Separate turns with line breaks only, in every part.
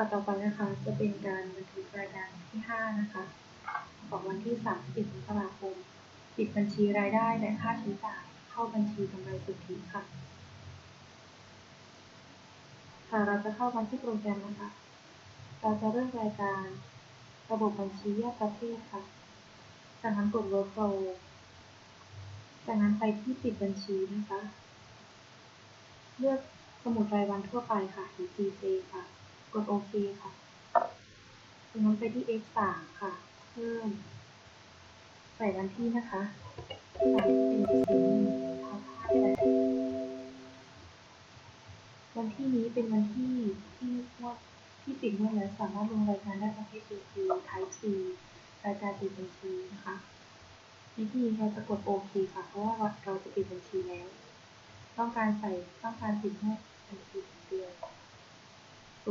ค่ะต่อไปนะคะจะเป็นการบันทึกรายการที่ 5 นะคะ ของวันที่ 30 มกราคม ปิดบัญชีรายได้และค่าใช้จ่ายเข้าบัญชีกำไรสุทธิค่ะ ค่ะเราจะเข้ามาที่โปรแกรมนะคะ เราจะเลือกรายการระบบบัญชีแยกประเภทค่ะ จากนั้นกด Workflow จากนั้นไปที่ปิดบัญชีนะคะ เลือกสมุดรายวันทั่วไปค่ะหรือ GC ค่ะ กดโอเคค่ะจากนั้นไปที่ x 3ค่ะ เพิ่ม ใส่วันที่นะคะสามสี่สี่ทับห้าแปดวันที่นี้เป็นวันที่ที่ว่าที่ติดเมื่อแล้วสามารถลงรายการได้ประเภท BC Type C รายการติดบัญชีนะคะวิธีเราจะกดโอเคค่ะ เพราะว่าเราจะปิดบัญชีแล้ว ต้องการใส่ต้องการปิดแค่บัญชีเดียว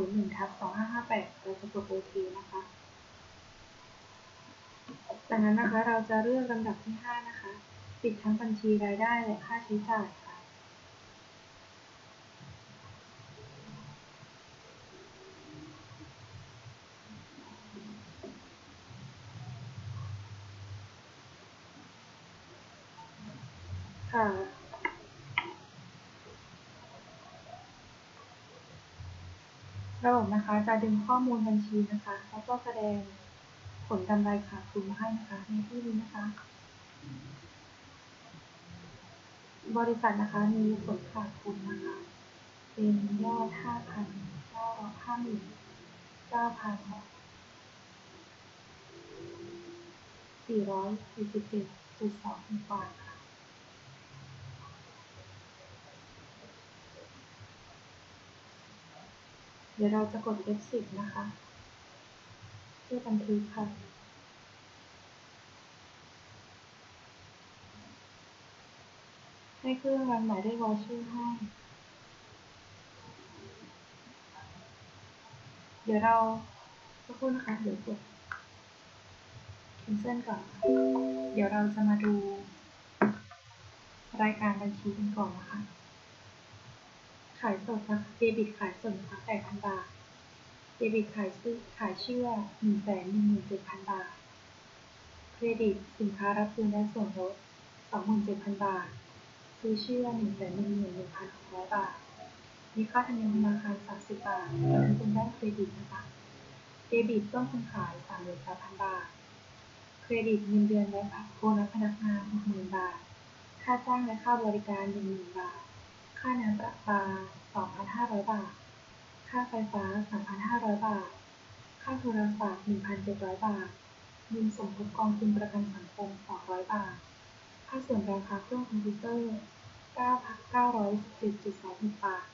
01ทับ2558เราจะกดโอเคนะคะ จากนั้นนะคะเราจะเลือกลำดับที่ห้านะคะ ปิดทั้งบัญชีรายได้และค่าใช้จ่ายค่ะ ค่ะ ระบบนะคะจะดึงข้อมูลบัญชีนะคะ แล้วก็แสดงผลกำไรขาดทุนมาให้นะคะ ในที่นี้นะคะ บริษัทนะคะมีผลขาดทุนนะคะเป็นยอดห้าพันเก้าห้าหมื่นเก้าพันสี่ร้อยสี่สิบเจ็ดจุดสองบาทค่ะ เดี๋ยวเราจะกด F10 นะคะเพื่อบันทึกค่ะให้เครื่องรันหมายเลขวอชื่อให้ เดี๋ยวเราสักครู่นะคะ เดี๋ยวกด cancel ก่อน เดี๋ยวเราจะมาดูรายการบัญชีกันก่อนนะคะ ขายสดนะคะเดบิตขายสดนะคะ8,000บาท เดบิตขายซื้อขายเชื่อ117,000บาท เครดิตสินค้ารับคืนและส่วนลด27,000บาท ซื้อเชื่อ111,600บาท มีค่าธรรมเนียมธนาคาร30บาทบันทึกเป็นด้านเครดิตนะคะ เดบิตต้นทุนขาย33,000บาท เครดิตเงินเดือนและโบนัสพนักงาน60,000บาท ค่าจ้างและค่าบริการ10,000บาท ค่าน้ำประปา 2,500 บาท ค่าไฟฟ้า 3,500 บาท ค่าโทรศัพท์ 1,700 บาท เงินสมทบกองทุนประกันสังคม 200 บาท ค่าส่วนราคาเครื่องคอมพิวเตอร์ 9,917.26บาท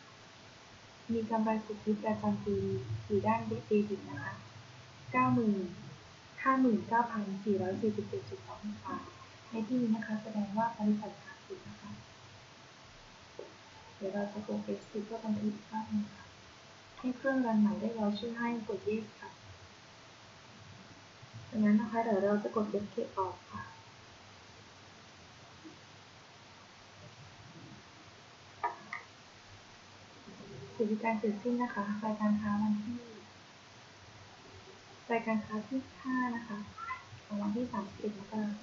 มีกำไรสุทธิประจำปีสี่ด้านเดบิตนะคะ 90,000 59,447.26บาท ในที่นี้นะคะแสดงว่าบริษัทขาดทุนนะคะ ดี๋ยวเราจะกด F10 เพื่อบันทึกอีกรอบหนึงค่ะให้เครื่องรันหมายเลขวอชื่อให้กด yes ค่ะจากนั้นนะคะเดี๋ยวเราจะกด escape ออกค่ะกิจการเสร็จสิ้นนะคะรายการค้าวันที่รายการค้าที่ 5 นะคะของวันที่ 31มกราคม